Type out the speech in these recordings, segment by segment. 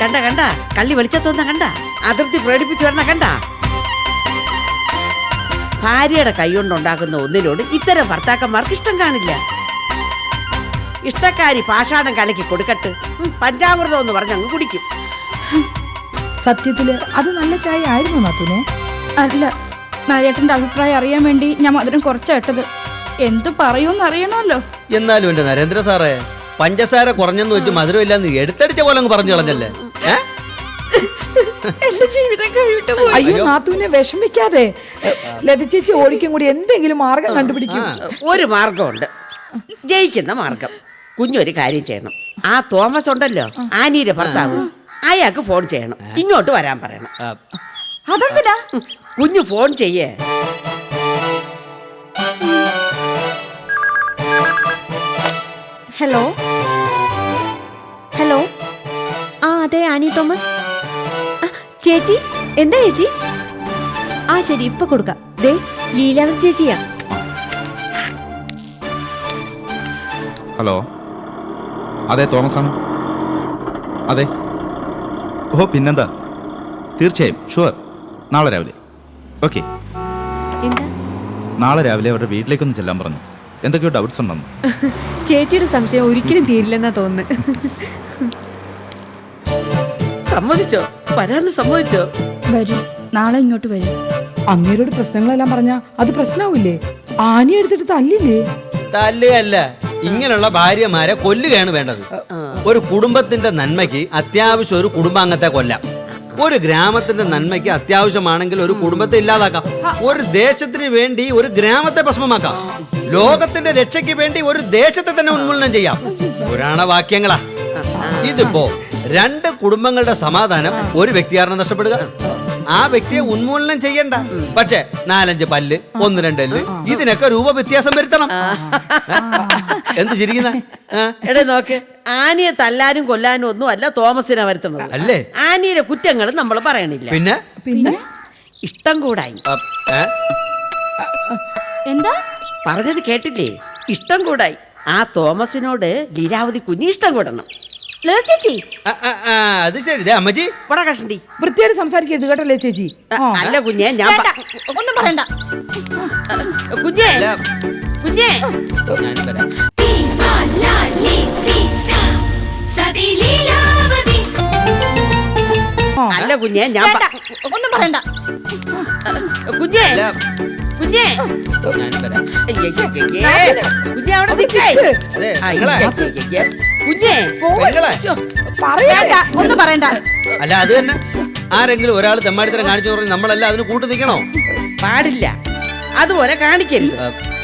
കണ്ട കണ്ട. കള്ളി വെളിച്ചത്തോന്ന കണ്ട. അതിർത്തി പ്രകടിപ്പിച്ചു വരണ കണ്ട. ഭാര്യയുടെ കൈകൊണ്ടുണ്ടാക്കുന്ന ഒന്നിനോട് ഇത്തരം ഭർത്താക്കന്മാർക്ക് ഇഷ്ടം കാണില്ല. ഇഷ്ടക്കാരി പാഷാണം കലക്കി കൊടുക്കട്ട് പഞ്ചാമൃതം എന്ന് പറഞ്ഞ് അങ്ങ് കുടിക്കും. സത്യത്തിൽ അത് നല്ല ചായ ആയിരുന്നു നാത്തൂനെ അല്ല നാരേട്ടന്റെ അഭിപ്രായം അറിയാൻ വേണ്ടി ഞാൻ മധുരം കുറച്ചായിട്ടത്. എന്തു പറയൂന്ന് അറിയണമല്ലോ. എന്നാലും എന്റെ നരേന്ദ്ര സാറേ പഞ്ചസാര കുറഞ്ഞെന്ന് വെച്ച് മധുരമില്ലാന്ന് എടുത്തടിച്ച പോലെ അങ്ങ് പറഞ്ഞു കളഞ്ഞല്ലേ? എന്റെ ജീവിതം കഴിയിട്ട് അയ്യോ നാത്തൂനെ വിഷമിക്കാതെ. ലത ചേച്ചി ഓടിക്കും കൂടി എന്തെങ്കിലും മാർഗം കണ്ടുപിടിക്കും. ഒരു മാർഗമുണ്ട്. ജയിക്കുന്ന മാർഗം. കുഞ്ഞൊരു കാര്യം ചെയ്യണം. ആ തോമസ് ഉണ്ടല്ലോ ആനീര ഭർത്താവ് അയാൾക്ക് ഫോൺ ചെയ്യണം. ഇങ്ങോട്ട് വരാൻ പറയണം. അതെന്തിനാ? കുഞ്ഞു ഫോൺ ചെയ്യേ. ഹലോ? അതെ ആനി തോമസ്. ചേച്ചി എന്താ ചേച്ചി? ആ ശരി ഇപ്പൊ കൊടുക്കാം. ദേ ലീലാവതി ചേച്ചിയാ. ഹലോ. അതെ തോമസ് ആണ് അതെ. ഓ പിന്നെന്താ? തീർച്ചയായും ഷുവർ. നാളെ രാവിലെ. ഓക്കെ. നാളെ രാവിലെ അവരുടെ വീട്ടിലേക്കൊന്ന് ചെല്ലാൻ പറഞ്ഞു. എന്തൊക്കെയോ ഡൗട്ട്സ് ഉണ്ടെന്ന്. ചേച്ചിയുടെ സംശയം ഒരിക്കലും തീരില്ലെന്നാ തോന്നുന്നു സമ്മതിച്ചോ? വരാന്ന് സമ്മതിച്ചോ? വരൂ. നാളെ ഇങ്ങോട്ട് വരൂ. അങ്ങേരോട് പ്രശ്നങ്ങളെല്ലാം പറഞ്ഞ അത് പ്രശ്നാവൂലേ ആനി എടുത്തിട്ട് തല്ലില്ലേ? തല്ലുകയല്ല. ഇങ്ങനെയുള്ള ഭാര്യമാരെ കൊല്ലുകയാണ് വേണ്ടത്. ഒരു കുടുംബത്തിന്റെ നന്മയ്ക്ക് അത്യാവശ്യം ഒരു കുടുംബാംഗത്തെ കൊല്ലാം. ഒരു ഗ്രാമത്തിന്റെ നന്മയ്ക്ക് അത്യാവശ്യമാണെങ്കിൽ ഒരു കുടുംബത്തെ ഇല്ലാതാക്കാം. ഒരു ദേശത്തിന് വേണ്ടി ഒരു ഗ്രാമത്തെ ഭസ്മമാക്കാം. ലോകത്തിന്റെ രക്ഷയ്ക്ക് വേണ്ടി ഒരു ദേശത്തെ തന്നെ ഉന്മൂലനം ചെയ്യാം. പുരാണ വാക്യങ്ങളാ ഇതിപ്പോ രണ്ട് കുടുംബങ്ങളുടെ സമാധാനം ഒരു വ്യക്തിയാണ് നഷ്ടപ്പെടുക. ആ വ്യക്തിയെ ഉന്മൂലനം ചെയ്യണ്ട. പക്ഷെ നാലഞ്ച് പല്ല് ഒന്ന് രണ്ട് എല്ല് ഇതിനൊക്കെ രൂപ വ്യത്യാസം വരുത്തണം എന്ത് ചിരിക്കുന്ന? എടേ നോക്ക്. ആനയെ തല്ലാനും കൊല്ലാനും ഒന്നും അല്ല തോമസിനെ വരുത്തുന്നത്. അല്ലേ? ആനയുടെ കുറ്റങ്ങൾ നമ്മൾ പറയണില്ല. പിന്നെ? പിന്നെ? ഇഷ്ടം കൂടായി. അ, ഏ? എന്താ? പറഞ്ഞത് കേട്ടില്ലേ? ഇഷ്ടം കൂടായി. ആ തോമസിനോട് ലീലാവതി കുഞ്ഞി ഇഷ്ടം കൂടണം. ചേച്ചി. ആ, ആ, ആ, അത് ശരി. ദേ അമ്മജി പടാ കഷണ്ടി. വൃത്തിയായിട്ട് സംസാരിക്കരുത് കേട്ടല്ലേ ചേച്ചി. അല്ല കുഞ്ഞെ ഞാൻ വേണ്ട ഒന്നും പറയണ്ട. കുഞ്ഞെ അല്ല, കുഞ്ഞെ. ഞാനും വരാം. അല്ല കുഞ്ഞെ ഞാൻ വേണ്ട പ- ഒന്നും പറയണ്ട. കുഞ്ഞെ അല്ല, കുഞ്ഞെ. ഞാനും വരാം. അയ്യയ്യയ്യേ. കുഞ്ഞെ അവിടെ നിൽക്കേ. അതെ നിങ്ങളെ. കുഞ്ഞെ പെങ്ങളെ. ശ്ശോ. വേണ്ട ഒന്നും പറയണ്ട. അല്ല അത് തന്നെ. ആരെങ്കിലും ഒരാൾ തെമ്മാടിത്തരം കാണിച്ചു പറഞ്ഞ് നമ്മളല്ല അതിന് കൂട്ടു നിൽക്കണോ? പാടില്ല. അതുപോലെ കാണിക്കരുത്.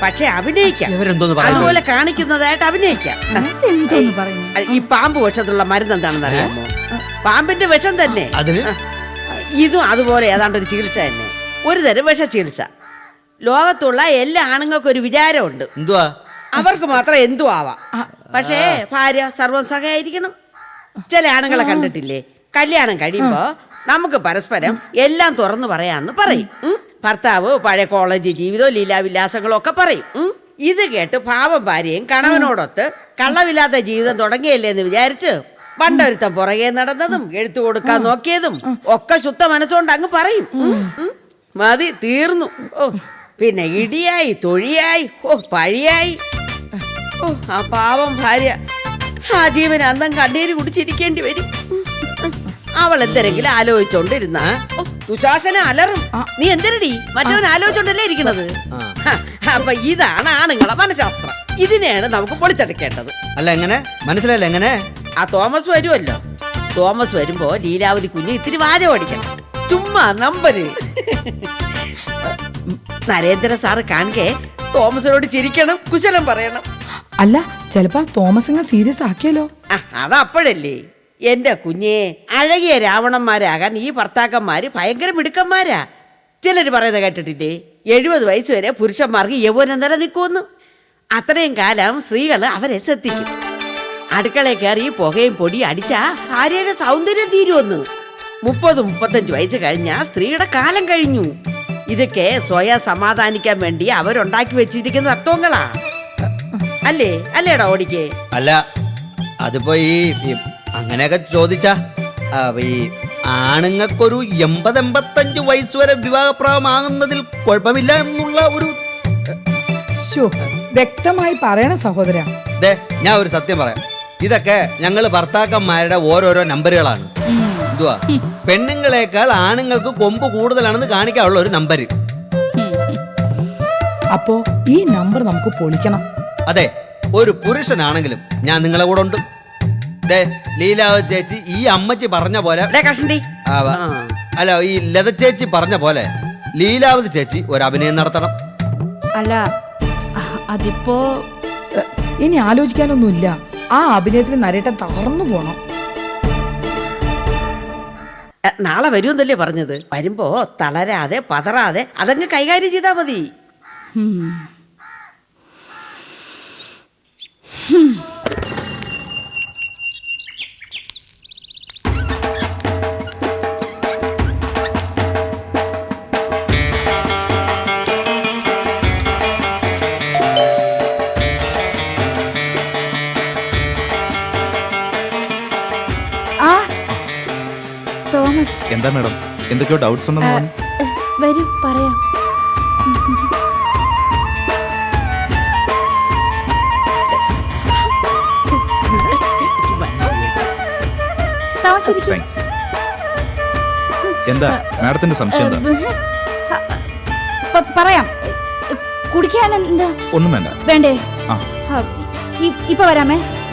പക്ഷെ അഭിനയിക്കാം. ഇവരെന്തോന്ന് പറയുന്നത്? അതുപോലെ കാണിക്കുന്നതായിട്ട് അഭിനയിക്കാം. എന്തോന്ന് പറയുന്നു ഈ പാമ്പ് വിഷത്തിലുള്ള മരുന്ന് എന്താണെന്ന് അറിയാമോ പാമ്പിന്റെ വിഷം തന്നെ. അതിന്? ഇതും അതുപോലെ ഏതാണ്ട് ഒരു ചികിത്സ തന്നെ. ഒരു തരം വിഷ ചികിത്സ. ലോകത്തുള്ള എല്ലാ ആണുങ്ങൾക്കും ഒരു വിചാരമുണ്ട്. എന്തുവാ? അവർക്ക് മാത്രം എന്തു ആവാം. പക്ഷേ ഭാര്യ സർവം സഹയായിരിക്കണം ചില ആണുങ്ങളെ കണ്ടിട്ടില്ലേ? കല്യാണം കഴിയുമ്പോ നമുക്ക് പരസ്പരം എല്ലാം തുറന്നു പറയാന്ന് പറയും. ഭർത്താവ് പഴയ കോളേജ് ജീവിതവും ലീലാവിലാസങ്ങളും ഒക്കെ പറയും ഇത് കേട്ട് പാവം ഭാര്യയും കണവനോടൊത്ത് കള്ളമില്ലാത്ത ജീവിതം തുടങ്ങിയല്ലേ എന്ന് വിചാരിച്ച് പണ്ടൊരുത്തം പുറകെ നടന്നതും എഴുത്തു കൊടുക്കാൻ നോക്കിയതും ഒക്കെ ശുദ്ധ മനസ്സുകൊണ്ട് അങ്ങ് പറയും. മതി തീർന്നു. ഓ പിന്നെ ഇടിയായി തൊഴിയായി ഓ പഴിയായി. ഓ ആ പാവം ഭാര്യ. ആ ജീവൻ അന്തം കണ്ണീര് കുടിച്ചിരിക്കേണ്ടി വരും. അവൾ എന്തെങ്കിലും ആലോചിച്ചോണ്ടിരുന്ന. ദുശാസന അലറും. നീ എന്തിനടി? മറ്റവൻ ആലോചിച്ചോണ്ടല്ലേ ഇരിക്കണത് അപ്പൊ ഇതാണ് ആണുങ്ങളെ മനഃശാസ്ത്രം. ഇതിനെയാണ് നമുക്ക് പൊളിച്ചടക്കേണ്ടത്. അല്ല എങ്ങനെ? മനസ്സിലായില്ല എങ്ങനെ? ആ തോമസ് വരുമല്ലോ തോമസ് വരുമ്പോ ലീലാവതി കുഞ്ഞ് ഇത്തിരി വാചകം അടിക്കണം. ചുമ്മാ നമ്പര്. നരേന്ദ്ര സാറ് കാണുകെ തോമസിനോട് ചിരിക്കണം കുശലം പറയണം. അല്ല ചിലപ്പോ തോമസ് അങ്ങ് സീരിയസ് ആക്കിയല്ലോ. അതപ്പോഴല്ലേ? എന്റെ കുഞ്ഞെ അഴകിയ രാവണന്മാരാകാൻ ഈ ഭർത്താക്കന്മാര് ഭയങ്കര മിടുക്കന്മാരാ. ചിലര് പറയുന്നത് കേട്ടിട്ടില്ലേ? എഴുപത് വയസ്സ് വരെ പുരുഷന്മാർക്ക് യൗവനം നിലനിൽക്കുമെന്ന്. അത്രയും കാലം സ്ത്രീകൾ അവരെ ശ്രദ്ധിക്കും. അടുക്കളയിൽ കയറി പുകയും പൊടി അടിച്ചാ ഭാര്യയുടെ സൗന്ദര്യം തീരുമെന്ന്. മുപ്പത് മുപ്പത്തഞ്ച് വയസ്സ് കഴിഞ്ഞാ സ്ത്രീയുടെ കാലം കഴിഞ്ഞു. ഇതൊക്കെ സ്വയം സമാധാനിക്കാൻ വേണ്ടി അവരുണ്ടാക്കി വെച്ചിരിക്കുന്ന തത്വങ്ങളാ. അല്ലേ? അല്ലേടാ ഓടിക്കേ? അല്ല അതിപ്പോ ഈ ഈ അങ്ങനെയൊക്കെ ചോദിച്ചാ ആ, ഈ ആണുങ്ങൾക്കൊരു എൺപത് എൺപത്തഞ്ച് വയസ്സ് വരെ വിവാഹപ്രായമാകുന്നതിൽ കുഴപ്പമില്ല എന്നുള്ള ഒരു ശോ വ്യക്തമായി പറയണ സഹോദര. ദേ ഞാൻ ഒരു സത്യം പറയാം. ഇതൊക്കെ ഞങ്ങൾ ഭർത്താക്കന്മാരുടെ ഓരോരോ നമ്പറുകളാണ്. എന്തുവാ? പെണ്ണുങ്ങളെക്കാൾ ആണുങ്ങൾക്ക് കൊമ്പ് കൂടുതലാണെന്ന് കാണിക്കാനുള്ള ഒരു നമ്പർ അപ്പോ ഈ നമ്പർ നമുക്ക് പൊളിക്കണം. അതെ ഒരു പുരുഷനാണെങ്കിലും ഞാൻ നിങ്ങളെ കൂടെ ഉണ്ട്. ദേ ലീലാവ ചേച്ചി ഈ അമ്മച്ചി പറഞ്ഞ പോലെ അല്ല ഈ ലത ചേച്ചി പറഞ്ഞ പോലെ ലീലാവതി ചേച്ചി ഒരു അഭിനയം നടത്തണം. അല്ല അതിപ്പോ ഇനി ആലോചിക്കാനൊന്നുമില്ല. ആ അഭിനയത്തിന് നരേട്ടൻ തകർന്നു പോണം. നാളെ വരുമെന്നല്ലേ പറഞ്ഞത്? വരുമ്പോ തളരാതെ പതറാതെ അതങ്ങ് കൈകാര്യം ചെയ്താ മതി ഉം. ആ തോമസ് എന്താ മാഡം? എന്തൊക്കെയോ ഡൗട്ട്സ് ഉണ്ടെന്ന് വരും വരൂ പറയാം. താങ്ക്സ് എന്താ? മാഡത്തിന്റെ സംശയം എന്താ? പറയാം. കുടിക്കാൻ എന്താ? ഒന്നും വേണ്ട. വേണ്ടേ? ആ, ഇ- ഇപ്പൊ വരാമേ.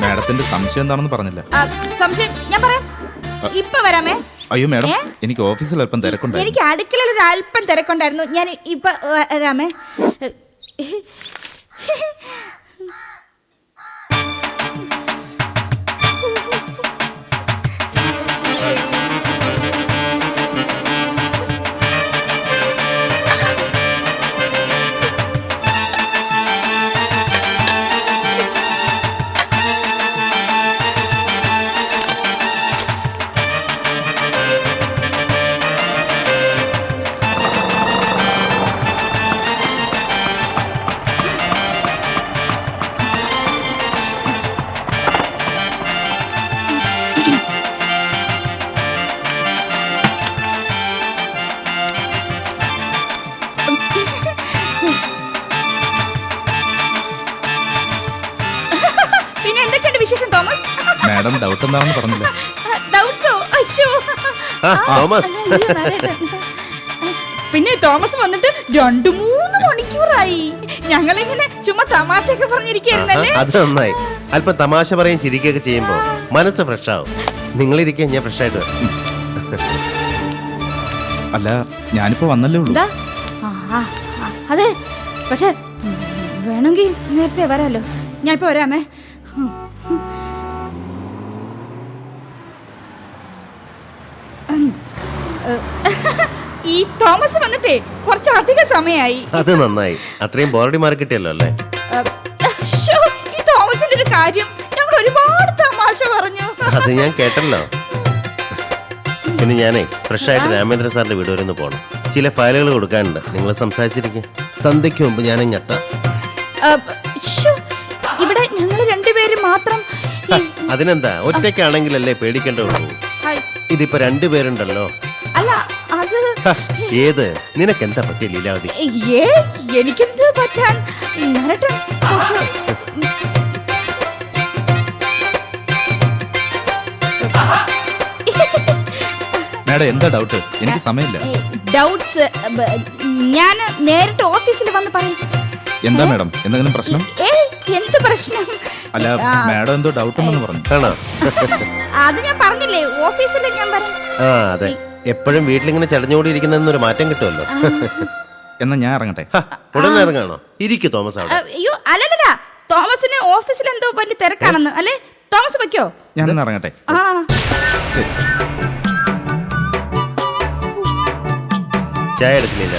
മാഡത്തിന്റെ സംശയം എന്താണെന്ന് പറഞ്ഞില്ല. സംശയം ഞാൻ പറയാം. ഇപ്പൊ വരാമേ. അയ്യോ മാഡം എനിക്ക് ഓഫീസിൽ അല്പം തിരക്കുണ്ടായിരുന്നു. എനിക്ക് അടുക്കളയിൽ ഒരു അല്പം തിരക്കുണ്ടായിരുന്നു. ഞാൻ ഇപ്പൊ വരാമേ എന്താണെന്ന് പറഞ്ഞില്ല? ഡൗട്ട്സോ അയ്യോ. ആ, തോമസ്. അല്ല, അയ്യോ, നരേട്ടൻ. പിന്നെ തോമസ് വന്നിട്ട് രണ്ടു മൂന്ന് മണിക്കൂറായി. ഞങ്ങളിങ്ങനെ ചുമ്മാ തമാശയൊക്കെ ഒക്കെ അത് നന്നായി. അല്പം തമാശ പറയും ചിരിക്കുകയൊക്കെ ചെയ്യുമ്പോ മനസ്സ് ഫ്രഷ് ആവും നിങ്ങളിരിക്കാൻ ഞാൻ ഫ്രഷ് ആയിട്ട് വരാം. അല്ല ഞാനിപ്പോ വന്നല്ലേ ഉള്ളൂ. അതെ. പക്ഷെ ഉം, വേണമെങ്കിൽ നേരത്തെ വരാലോ. ഞാനിപ്പോ വരാമേ. ഈ തോമസ് വന്നിട്ടേ കുറച്ച് അധിക സമയമായി അത് നന്നായി. അത്രയും ബോറടി മാറി കിട്ടിയല്ലോ അല്ലേ? ശ്ശോ, ഈ തോമസിന്റെ ഒരു കാര്യം ഞങ്ങൾ ഒരുപാട് തമാശ പറഞ്ഞു. അത് ഞാൻ കേട്ടല്ലോ. പിന്നെ ഞാനേ ഫ്രഷ് ആയിട്ട് രാമേന്ദ്ര സാറിന്റെ വീട് വരെ ഒന്ന് പോകണം ചില ഫയലുകൾ കൊടുക്കാനുണ്ട്. നിങ്ങൾ സംസാരിച്ചിരിക്കും. സന്ധ്യയ്ക്ക് മുമ്പ് ഞാൻ ശ്ശോ, ഇവിടെ ഞങ്ങൾ രണ്ടുപേരും മാത്രം ഈ- അതിനെന്താ? ഒറ്റയ്ക്കാണെങ്കിലല്ലേ പേടിക്കേണ്ടതുള്ളൂ. ഇതിപ്പോ രണ്ടുപേരുണ്ടല്ലോ. അല്ല അത് ഏത്? നിനക്ക് എന്താ പറ്റിയ ലീലാവതി? ഏ എനിക്കെന്ത് പറ്റാൻ? മേഡം മാഡം എന്താ ഡൗട്ട് എനിക്ക് സമയമില്ല. ഡൗട്ട്സ് ഞാൻ നേരിട്ട് ഓഫീസിൽ വന്ന് പറയും. എന്താ മേഡം? എന്തെങ്കിലും പ്രശ്നം? എന്ത് പ്രശ്നം? അല്ല മേഡം എന്തോ ഡൗട്ട് ഉണ്ടെന്ന് പറഞ്ഞു. അത് ഞാൻ പറഞ്ഞില്ലേ ഓഫീസിൽ ഞാൻ പറഞ്ഞു ആ അതെ. എപ്പോഴും വീട്ടിലിങ്ങനെ ചടഞ്ഞുകൂടി ഇരിക്കുന്നതിനൊരു മാറ്റം കിട്ടുമല്ലോ. എന്നാ ഞാൻ ഇറങ്ങട്ടെ? ഹ, ഉടനെ ഇറങ്ങാണോ? ഇരിക്കു തോമസ് അവിടെ. അയ്യോ അല്ലല്ലടാ തോമസിന് ഓഫീസിൽ എന്തോ വലിയ തിരക്കാണെന്ന്. അല്ലേ? തോമസ് വെക്കോ ഞാൻ ഇറങ്ങട്ടെ. ആ. ചായ എടുക്കുന്നില്ല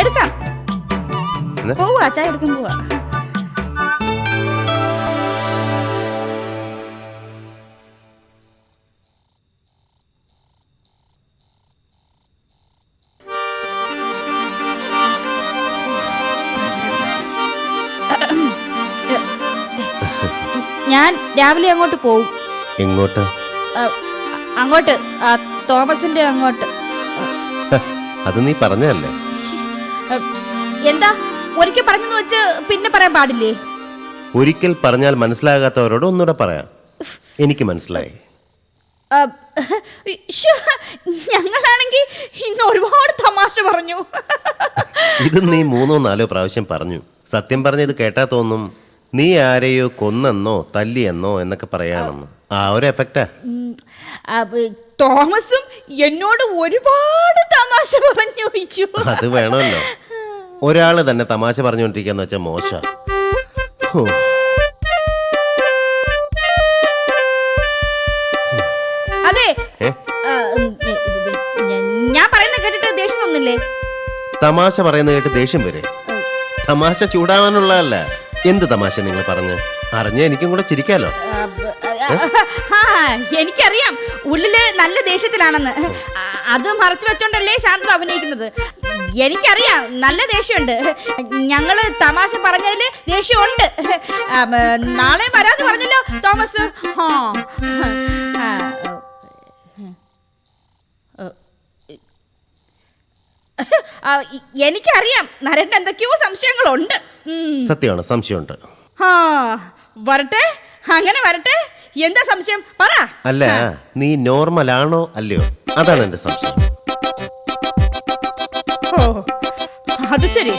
എടുക്കാം? പോവാ ചായ എടുക്കാൻ പോവാ. ഞാൻ രാവിലെ അങ്ങോട്ട് പോവും. എങ്ങോട്ട്? അങ്ങോട്ട്. ആ, തോമസിന്റെ അങ്ങോട്ട്. അത് നീ പറഞ്ഞല്ലേ എന്താ? ഒരിക്കൽ പറഞ്ഞെന്ന് വെച്ച് പിന്നെ പറയാൻ പാടില്ലേ? ഒരിക്കൽ പറഞ്ഞാൽ മനസ്സിലാകാത്തവരോട് ഒന്നുകൂടെ പറയാം. എനിക്ക് മനസ്സിലായി. ഞങ്ങളാണെങ്കിൽ ഇന്ന് ഒരുപാട് തമാശ പറഞ്ഞു. ഇത് നീ മൂന്നോ നാലോ പ്രാവശ്യം പറഞ്ഞു. സത്യം പറഞ്ഞ ഇത് കേട്ടാ തോന്നും. നീ ആരെയോ കൊന്നെന്നോ തല്ലിയെന്നോ എന്നൊക്കെ പറയാണെന്ന് ആ ഒരു എഫക്റ്റാ. തോമസും എന്നോട് ഒരുപാട് തമാശ പറഞ്ഞു. അത് വേണമല്ലോ. ഒരാൾ തന്നെ തമാശ പറഞ്ഞുകൊണ്ടിരിക്കാന്ന് വെച്ചാ മോശ. അതെ. ഞാൻ പറയുന്ന കേട്ടിട്ട് ദേഷ്യം ഒന്നില്ലേ തമാശ പറയുന്ന കേട്ട് ദേഷ്യം വരെ. തമാശ ചൂടാവാനുള്ളതല്ല. എന്ത് തമാശ നിങ്ങൾ പറഞ്ഞു? അറിഞ്ഞ എനിക്കും കൂടെ ചിരിക്കാലോ? എനിക്കറിയാം. ഉള്ളിൽ നല്ല ദേഷ്യത്തിലാണെന്ന്. അത് മറച്ചു വെച്ചോണ്ടല്ലേ ശാന്ത അഭിനയിക്കുന്നത്. എനിക്കറിയാം നല്ല ദേഷ്യമുണ്ട്. ഞങ്ങൾ തമാശ പറഞ്ഞതിൽ ദേഷ്യമുണ്ട്. നാളെ വരാന്ന് പറഞ്ഞല്ലോ തോമസ്. ആ. എനിക്കറിയാം. നരന്റെ എന്തൊക്കെയോ സംശയങ്ങളുണ്ട്. സത്യമാണ് സംശയമുണ്ട്. ആ വരട്ടെ. അങ്ങനെ വരട്ടെ. എന്താ സംശയം? പറ. അല്ല നീ നോർമൽ ആണോ അല്ലയോ? അതാണ് എന്റെ സംശയം. ഓ അത് ശരി.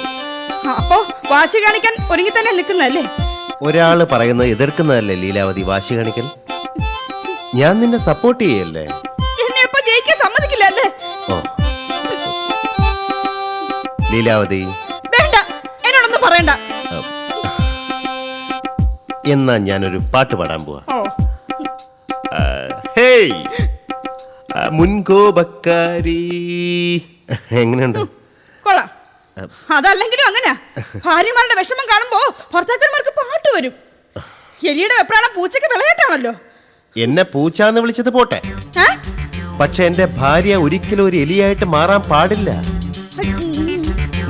അപ്പോ വാശി കാണിക്കാൻ ഒരുങ്ങി തന്നെ നിൽക്കുന്നല്ലേ ഒരാൾ പറയുന്നത് എതിർക്കുന്നതല്ലേ ലീലാവതി വാശി കാണിക്കൽ? ഞാൻ നിന്നെ സപ്പോർട്ട് ചെയ്യല്ലേ? എന്നെ അപ്പൊ ജയിക്കാൻ സമ്മതിക്കില്ല അല്ലേ ഓ. ലീലാവതി. വേണ്ട എന്നോടൊന്നും പറയണ്ട. എന്നാ ഞാനൊരു പാട്ട് പാടാൻ പോവാ. ഹേയ്. മുൻകോപക്കാരി. എങ്ങനെയുണ്ട്? കൊള്ളാം. അതല്ലെങ്കിലും അങ്ങനെ. ഭാര്യമാരുടെ വിഷമം കാണുമ്പോ ഭർത്താക്കന്മാർക്ക് പാട്ട് വരും. എലിയുടെ വെപ്രാളം പൂച്ചയ്ക്ക് വിളയാട്ടാണല്ലോ. എന്നെ പൂച്ചാന്ന് വിളിച്ചത് പോട്ടെ? പക്ഷെ എന്റെ ഭാര്യ ഒരിക്കലും ഒരു എലിയായിട്ട് മാറാൻ പാടില്ല.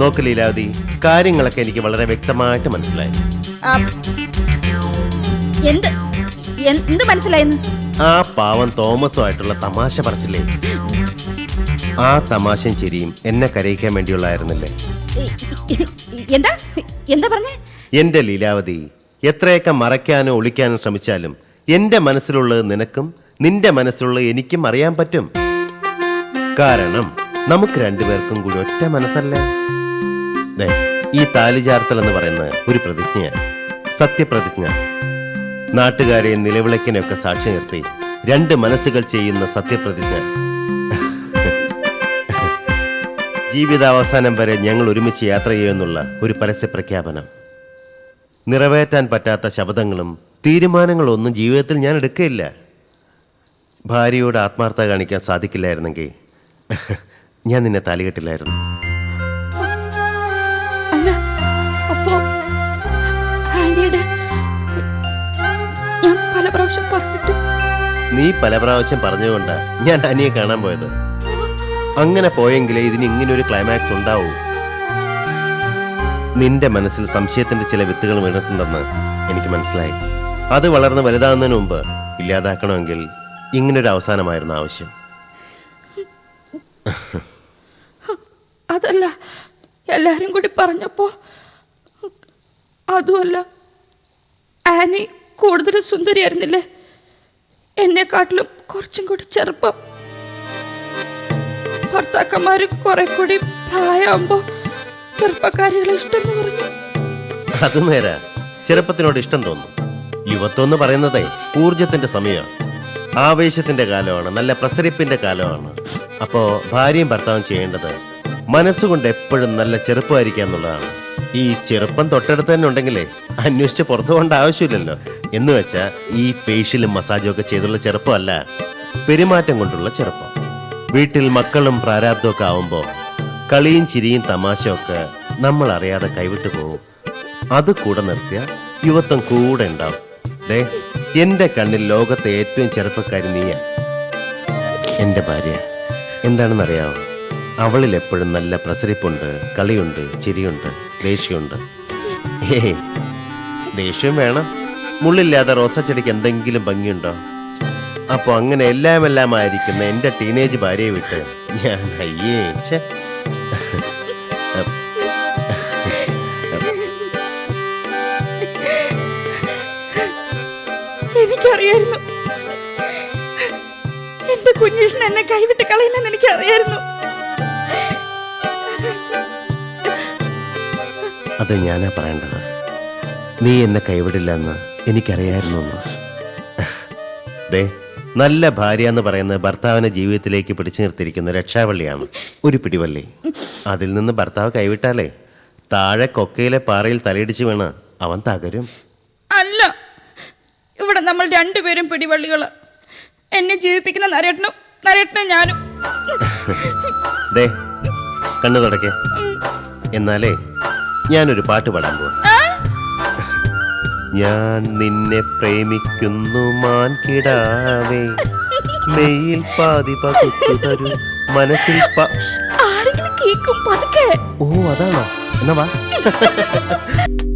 നോക്ക് ലീലാവതി കാര്യങ്ങളൊക്കെ എനിക്ക് വളരെ വ്യക്തമായിട്ട് മനസ്സിലായി. ആ, എന്ത് എന്ത് മനസ്സിലായെന്ന്? ആ പാവം തോമസുമായിട്ടുള്ള തമാശ പറച്ചില്ലേ? ആ തമാശയും ചിരിയും എന്നെ കരയിക്കാൻ വേണ്ടിയുള്ളായിരുന്നില്ലേ എന്താ എന്താ പറഞ്ഞേ? എന്റെ ലീലാവതി എത്രയൊക്കെ മറയ്ക്കാനോ ഒളിക്കാനോ ശ്രമിച്ചാലും എന്റെ മനസ്സിലുള്ളത് നിനക്കും നിന്റെ മനസ്സിലുള്ളത് എനിക്കും അറിയാൻ പറ്റും. കാരണം നമുക്ക് രണ്ടുപേർക്കും കൂടി ഒറ്റ മനസ്സല്ലേ? ഈ താലിചാർത്തൽ എന്ന് പറയുന്നത് ഒരു പ്രതിജ്ഞയാണ് സത്യപ്രതിജ്ഞ. നാട്ടുകാരെ നിലവിളക്കിനെയൊക്കെ സാക്ഷി നിർത്തി രണ്ട് മനസ്സുകൾ ചെയ്യുന്ന സത്യപ്രതിജ്ഞ. ജീവിതാവസാനം വരെ ഞങ്ങൾ ഒരുമിച്ച് യാത്ര ചെയ്യുമെന്നുള്ള ഒരു പരസ്യ പ്രഖ്യാപനം. നിറവേറ്റാൻ പറ്റാത്ത ശബ്ദങ്ങളും തീരുമാനങ്ങളൊന്നും ജീവിതത്തിൽ ഞാൻ എടുക്കുകയില്ല ഭാര്യയോട് ആത്മാർത്ഥത കാണിക്കാൻ സാധിക്കില്ലായിരുന്നെങ്കിൽ ഞാൻ നിന്നെ താലികെട്ടില്ലായിരുന്നു നീ പല പ്രാവശ്യം പറഞ്ഞുകൊണ്ടാ ഞാൻ അനിയെ കാണാൻ പോയത്. അങ്ങനെ പോയെങ്കിലേ ഇതിന് ഇങ്ങനെ ഒരു ക്ലൈമാക്സ് ഉണ്ടാവൂ. നിന്റെ മനസ്സിൽ സംശയത്തിന്റെ ചില വിത്തുകൾ വീണിട്ടുണ്ടെന്ന് എനിക്ക് മനസ്സിലായി. അത് വളർന്ന് വലുതാകുന്നതിന് മുമ്പ് ഇല്ലാതാക്കണമെങ്കിൽ ഇങ്ങനൊരു അവസാനമായിരുന്നു ആവശ്യം. അതല്ല എല്ലാരും കൂടി പറഞ്ഞപ്പോ അതുമല്ല ആനി കൂടുതൽ സുന്ദരിയായിരുന്നില്ലേ? എന്നെക്കാട്ടിലും കുറച്ചും കൂടി ചെറുപ്പം. ഭർത്താക്കന്മാര് കുറെ കൂടി പ്രായമാകുമ്പോ ചെറുപ്പക്കാരികളെ ഇഷ്ടം പറഞ്ഞു. അത് നേരാ. ചെറുപ്പത്തിനോട് ഇഷ്ടം തോന്നും. യുവത്വം എന്ന് പറയുന്നതേ ഊർജത്തിന്റെ സമയമാണ്. ആവേശത്തിന്റെ കാലമാണ്. നല്ല പ്രസരിപ്പിന്റെ കാലമാണ്. അപ്പോ ഭാര്യയും ഭർത്താവും ചെയ്യേണ്ടത് മനസ്സുകൊണ്ട് എപ്പോഴും നല്ല ചെറുപ്പമായിരിക്കുക എന്നുള്ളതാണ്. ഈ ചെറുപ്പം തൊട്ടടുത്ത് തന്നെ ഉണ്ടെങ്കിലേ അന്വേഷിച്ച് പുറത്തു പോകേണ്ട ആവശ്യമില്ലല്ലോ. എന്ന് വെച്ചാൽ ഈ ഫേഷ്യലും മസാജും ഒക്കെ ചെയ്തുള്ള ചെറുപ്പമല്ല പെരുമാറ്റം കൊണ്ടുള്ള ചെറുപ്പം. വീട്ടിൽ മക്കളും പ്രാരാബ്ദമൊക്കെ ആവുമ്പോൾ കളിയും ചിരിയും തമാശയൊക്കെ നമ്മൾ അറിയാതെ കൈവിട്ടു പോകും അത് കൂടെ നിർത്തിയ യുവത്വം കൂടെ ഉണ്ടാവും. ദേ കണ്ണിൽ ലോകത്തെ ഏറ്റവും ചെറുപ്പക്കാരി നീയാ. എന്റെ ഭാര്യ എന്താണെന്നറിയാവോ? അവളിൽ എപ്പോഴും നല്ല പ്രസരിപ്പുണ്ട് കളിയുണ്ട് ചിരിയുണ്ട് ദേഷ്യമുണ്ട്. ഹേ ദേഷ്യം വേണം. മുള്ളില്ലാതെ റോസച്ചെടിക്ക് എന്തെങ്കിലും ഭംഗിയുണ്ടോ? അപ്പോൾ അങ്ങനെ എല്ലാം എല്ലാം ആയിരിക്കുന്ന എന്റെ ടീനേജ് ഭാര്യയെ വിട്ട് ഞാൻ അയ്യേ ഛെ. എനിക്കറിയായിരുന്നു. എന്റെ കുഞ്ഞീഷൻ എന്നെ കൈവിട്ട് കളയുന്നെന്ന് എനിക്കറിയായിരുന്നു. അത് ഞാനാ പറയേണ്ടത്. നീ എന്നെ കൈവിടില്ലെന്ന് എനിക്കറിയായിരുന്നു എന്ന്. ദേ നല്ല ഭാര്യ എന്ന് പറയുന്നത് ഭർത്താവിനെ ജീവിതത്തിലേക്ക് പിടിച്ചു നിർത്തിയിരിക്കുന്ന രക്ഷാവള്ളിയാണ്. ഒരു പിടിവള്ളി. അതിൽ നിന്ന് ഭർത്താവ് കൈവിട്ടാലേ താഴെ കൊക്കയിലെ പാറയിൽ തലയിടിച്ച് വീണ് അവൻ തകരും. അല്ല ഇവിടെ നമ്മൾ രണ്ടുപേരും പിടിവള്ളികൾ എന്നെ ജീവിപ്പിക്കുന്ന നരേട്ടനും നരേട്ടനും ഞാനും. ദേ കണ്ണു തുടക്കേ. എന്നാലേ ഞാനൊരു പാട്ട് പാടാൻ പോവാ. ഞാൻ നിന്നെ പ്രേമിക്കുന്നു മാൻ കിടാവേ. മെയിൽ പാതി പകുത്തു തരൂ മനസ്സിൽ ഓ അതാണോ? എന്നാ വാ.